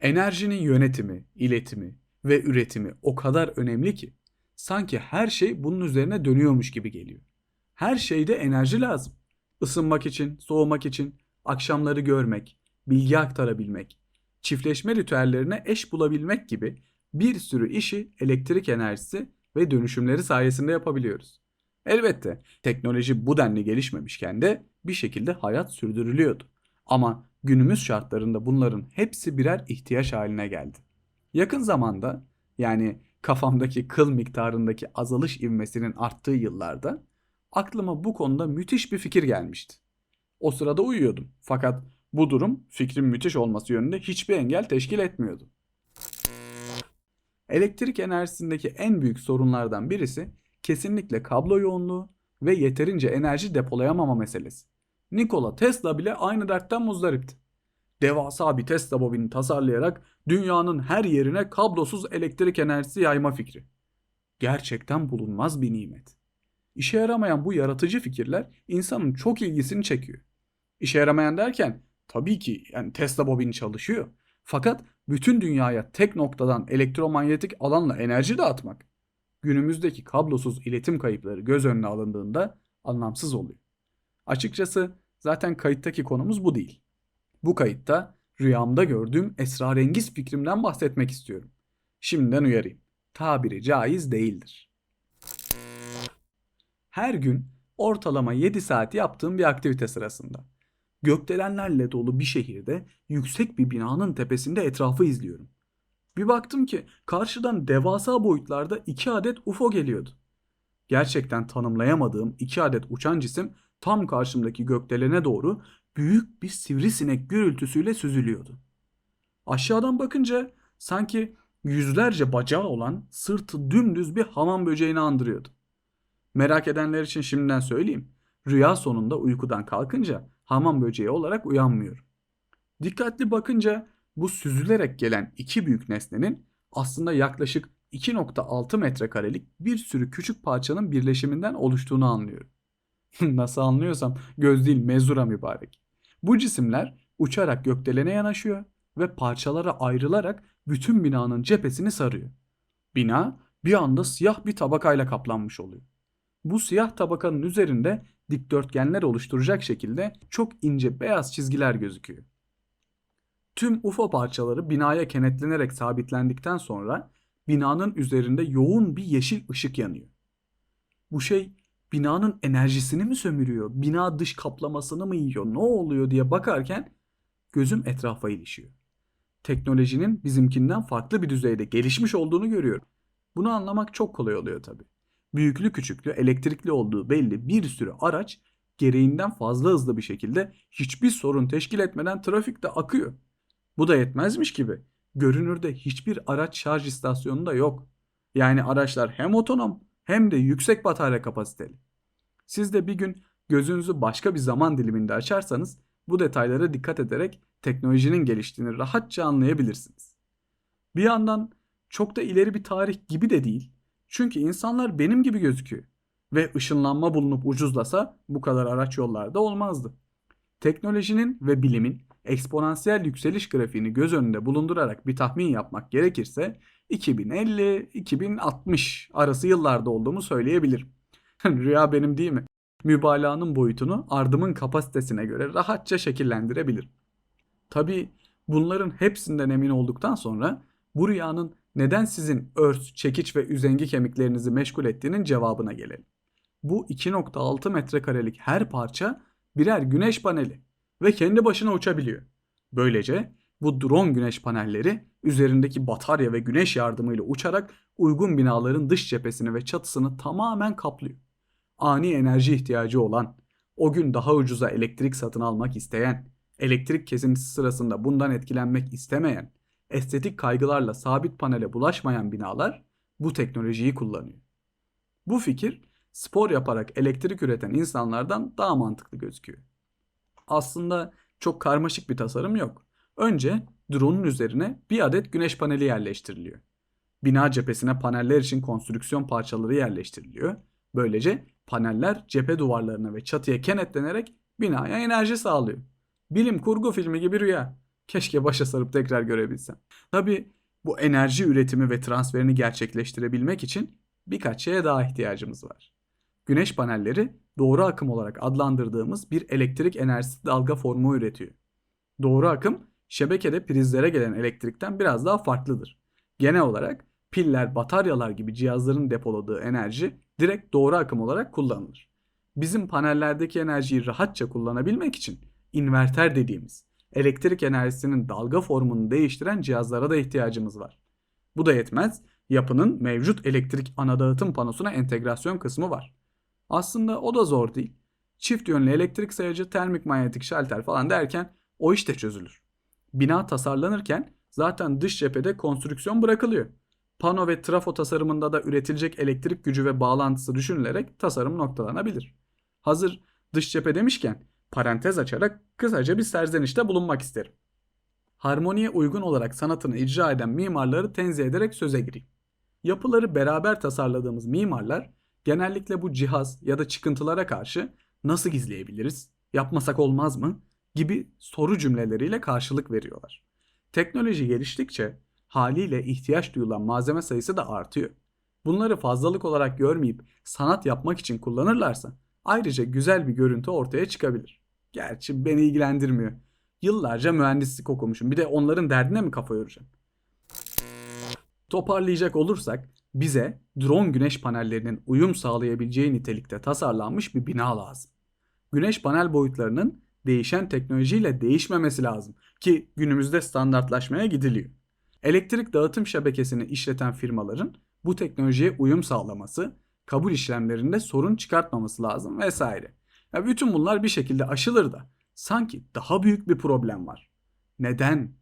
Enerjinin yönetimi, iletimi ve üretimi o kadar önemli ki sanki her şey bunun üzerine dönüyormuş gibi geliyor. Her şeyde enerji lazım. Isınmak için, soğumak için, akşamları görmek, bilgi aktarabilmek, çiftleşme ritüellerine eş bulabilmek gibi bir sürü işi elektrik enerjisi ve dönüşümleri sayesinde yapabiliyoruz. Elbette teknoloji bu denli gelişmemişken de bir şekilde hayat sürdürülüyordu. Ama günümüz şartlarında bunların hepsi birer ihtiyaç haline geldi. Yakın zamanda yani kafamdaki kıl miktarındaki azalış ivmesinin arttığı yıllarda aklıma bu konuda müthiş bir fikir gelmişti. O sırada uyuyordum fakat bu durum fikrin müthiş olması yönünde hiçbir engel teşkil etmiyordu. Elektrik enerjisindeki en büyük sorunlardan birisi kesinlikle kablo yoğunluğu ve yeterince enerji depolayamama meselesi. Nikola Tesla bile aynı dertten muzdaripti. Devasa bir Tesla bobini tasarlayarak dünyanın her yerine kablosuz elektrik enerjisi yayma fikri. Gerçekten bulunmaz bir nimet. İşe yaramayan bu yaratıcı fikirler insanın çok ilgisini çekiyor. İşe yaramayan derken tabii ki yani Tesla bobini çalışıyor. Fakat bütün dünyaya tek noktadan elektromanyetik alanla enerji dağıtmak günümüzdeki kablosuz iletim kayıpları göz önüne alındığında anlamsız oluyor. Açıkçası zaten kayıttaki konumuz bu değil. Bu kayıtta rüyamda gördüğüm esrarengiz fikrimden bahsetmek istiyorum. Şimdiden uyarayım. Tabiri caiz değildir. Her gün ortalama 7 saat yaptığım bir aktivite sırasında gökdelenlerle dolu bir şehirde yüksek bir binanın tepesinde etrafı izliyorum. Bir baktım ki karşıdan devasa boyutlarda iki adet UFO geliyordu. Gerçekten tanımlayamadığım iki adet uçan cisim tam karşımdaki gökdelene doğru büyük bir sivrisinek gürültüsüyle süzülüyordu. Aşağıdan bakınca sanki yüzlerce bacağı olan sırtı dümdüz bir hamam böceğini andırıyordu. Merak edenler için şimdiden söyleyeyim. Rüya sonunda uykudan kalkınca hamam böceği olarak uyanmıyorum. Dikkatli bakınca bu süzülerek gelen iki büyük nesnenin aslında yaklaşık 2.6 metrekarelik bir sürü küçük parçanın birleşiminden oluştuğunu anlıyorum. Nasıl anlıyorsam göz değil mezura mübarek. Bu cisimler uçarak gökdelene yanaşıyor ve parçalara ayrılarak bütün binanın cephesini sarıyor. Bina bir anda siyah bir tabakayla kaplanmış oluyor. Bu siyah tabakanın üzerinde dikdörtgenler oluşturacak şekilde çok ince beyaz çizgiler gözüküyor. Tüm UFO parçaları binaya kenetlenerek sabitlendikten sonra binanın üzerinde yoğun bir yeşil ışık yanıyor. Bu şey binanın enerjisini mi sömürüyor, bina dış kaplamasını mı yiyor, ne oluyor diye bakarken gözüm etrafa ilişiyor. Teknolojinin bizimkinden farklı bir düzeyde gelişmiş olduğunu görüyorum. Bunu anlamak çok kolay oluyor tabii. Büyüklü küçüklü elektrikli olduğu belli bir sürü araç gereğinden fazla hızlı bir şekilde hiçbir sorun teşkil etmeden trafikte akıyor. Bu da yetmezmiş gibi görünürde hiçbir araç şarj istasyonu da yok. Yani araçlar hem otonom hem de yüksek batarya kapasiteli. Siz de bir gün gözünüzü başka bir zaman diliminde açarsanız bu detaylara dikkat ederek teknolojinin geliştiğini rahatça anlayabilirsiniz. Bir yandan çok da ileri bir tarih gibi de değil. Çünkü insanlar benim gibi gözüküyor. Ve ışınlanma bulunup ucuzlasa bu kadar araç yollarda olmazdı. Teknolojinin ve bilimin eksponansiyel yükseliş grafiğini göz önünde bulundurarak bir tahmin yapmak gerekirse 2050-2060 arası yıllarda olduğumu söyleyebilirim. Rüya benim değil mi? Mübalağanın boyutunu ardımın kapasitesine göre rahatça şekillendirebilirim. Tabi bunların hepsinden emin olduktan sonra bu rüyanın neden sizin örs, çekiç ve üzengi kemiklerinizi meşgul ettiğinin cevabına gelelim. Bu 2.6 metrekarelik her parça birer güneş paneli ve kendi başına uçabiliyor. Böylece bu drone güneş panelleri üzerindeki batarya ve güneş yardımıyla uçarak uygun binaların dış cephesini ve çatısını tamamen kaplıyor. Ani enerji ihtiyacı olan, o gün daha ucuza elektrik satın almak isteyen, elektrik kesintisi sırasında bundan etkilenmek istemeyen, estetik kaygılarla sabit panele bulaşmayan binalar bu teknolojiyi kullanıyor. Bu fikir spor yaparak elektrik üreten insanlardan daha mantıklı gözüküyor. Aslında çok karmaşık bir tasarım yok. Önce drone'un üzerine bir adet güneş paneli yerleştiriliyor. Bina cephesine paneller için konstrüksiyon parçaları yerleştiriliyor. Böylece paneller cephe duvarlarına ve çatıya kenetlenerek binaya enerji sağlıyor. Bilim kurgu filmi gibi rüya. Keşke başa sarıp tekrar görebilsem. Tabii bu enerji üretimi ve transferini gerçekleştirebilmek için birkaç şeye daha ihtiyacımız var. Güneş panelleri doğru akım olarak adlandırdığımız bir elektrik enerjisi dalga formu üretiyor. Doğru akım şebekede prizlere gelen elektrikten biraz daha farklıdır. Genel olarak piller, bataryalar gibi cihazların depoladığı enerji direkt doğru akım olarak kullanılır. Bizim panellerdeki enerjiyi rahatça kullanabilmek için inverter dediğimiz elektrik enerjisinin dalga formunu değiştiren cihazlara da ihtiyacımız var. Bu da yetmez, yapının mevcut elektrik ana dağıtım panosuna entegrasyon kısmı var. Aslında o da zor değil. Çift yönlü elektrik sayacı, termik manyetik şalter falan derken o iş de çözülür. Bina tasarlanırken zaten dış cephede konstrüksiyon bırakılıyor. Pano ve trafo tasarımında da üretilecek elektrik gücü ve bağlantısı düşünülerek tasarım noktalanabilir. Hazır dış cephe demişken parantez açarak kısaca bir serzenişte bulunmak isterim. Harmoniye uygun olarak sanatını icra eden mimarları tenzih ederek söze gireyim. Yapıları beraber tasarladığımız mimarlar genellikle bu cihaz ya da çıkıntılara karşı nasıl gizleyebiliriz, yapmasak olmaz mı gibi soru cümleleriyle karşılık veriyorlar. Teknoloji geliştikçe haliyle ihtiyaç duyulan malzeme sayısı da artıyor. Bunları fazlalık olarak görmeyip sanat yapmak için kullanırlarsa ayrıca güzel bir görüntü ortaya çıkabilir. Gerçi beni ilgilendirmiyor. Yıllarca mühendislik okumuşum. Bir de onların derdine mi kafa yoracağım? Toparlayacak olursak bize drone güneş panellerinin uyum sağlayabileceği nitelikte tasarlanmış bir bina lazım. Güneş panel boyutlarının değişen teknolojiyle değişmemesi lazım ki günümüzde standartlaşmaya gidiliyor. Elektrik dağıtım şebekesini işleten firmaların bu teknolojiye uyum sağlaması, kabul işlemlerinde sorun çıkartmaması lazım vesaire. Ya bütün bunlar bir şekilde aşılır da sanki daha büyük bir problem var. Neden?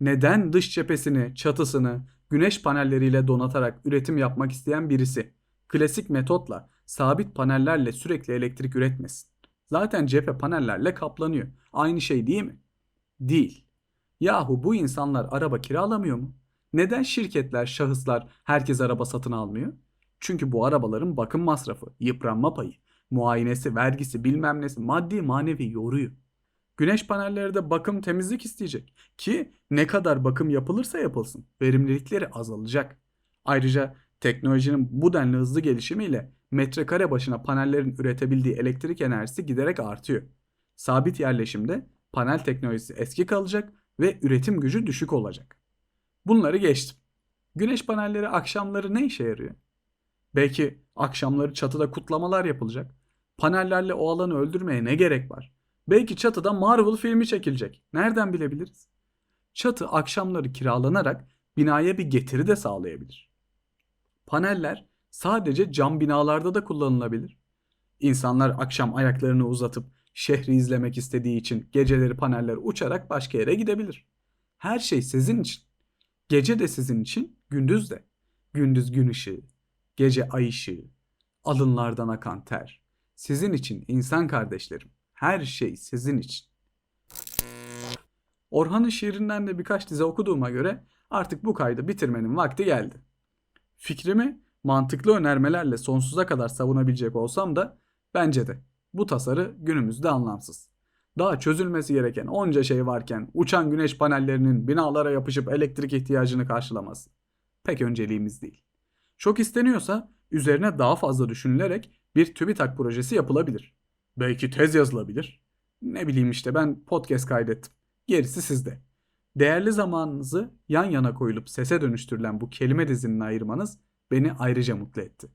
Neden dış cephesini, çatısını güneş panelleriyle donatarak üretim yapmak isteyen birisi klasik metotla sabit panellerle sürekli elektrik üretmesin? Zaten cephe panellerle kaplanıyor. Aynı şey değil mi? Değil. Yahu bu insanlar araba kiralamıyor mu? Neden şirketler, şahıslar herkes araba satın almıyor? Çünkü bu arabaların bakım masrafı, yıpranma payı, muayenesi, vergisi, bilmem nesi maddi manevi yoruyor. Güneş panelleri de bakım temizlik isteyecek ki ne kadar bakım yapılırsa yapılsın verimlilikleri azalacak. Ayrıca teknolojinin bu denli hızlı gelişimiyle metrekare başına panellerin üretebildiği elektrik enerjisi giderek artıyor. Sabit yerleşimde panel teknolojisi eski kalacak ve üretim gücü düşük olacak. Bunları geçtim. Güneş panelleri akşamları ne işe yarıyor? Belki akşamları çatıda kutlamalar yapılacak. Panellerle o alanı öldürmeye ne gerek var? Belki çatıda Marvel filmi çekilecek. Nereden bilebiliriz? Çatı akşamları kiralanarak binaya bir getiri de sağlayabilir. Paneller sadece cam binalarda da kullanılabilir. İnsanlar akşam ayaklarını uzatıp şehri izlemek istediği için geceleri paneller uçarak başka yere gidebilir. Her şey sizin için. Gece de sizin için, gündüz de. Gündüz gün ışığı, gece ay ışığı, alınlardan akan ter. Sizin için insan kardeşlerim. Her şey sizin için. Orhan'ın şiirinden de birkaç dize okuduğuma göre artık bu kaydı bitirmenin vakti geldi. Fikrimi mantıklı önermelerle sonsuza kadar savunabilecek olsam da bence de bu tasarı günümüzde anlamsız. Daha çözülmesi gereken onca şey varken uçan güneş panellerinin binalara yapışıp elektrik ihtiyacını karşılaması pek önceliğimiz değil. Çok isteniyorsa üzerine daha fazla düşünülerek bir TÜBİTAK projesi yapılabilir. Belki tez yazılabilir. Ne bileyim işte ben podcast kaydettim. Gerisi sizde. Değerli zamanınızı yan yana koyulup sese dönüştürülen bu kelime dizinini ayırmanız beni ayrıca mutlu etti.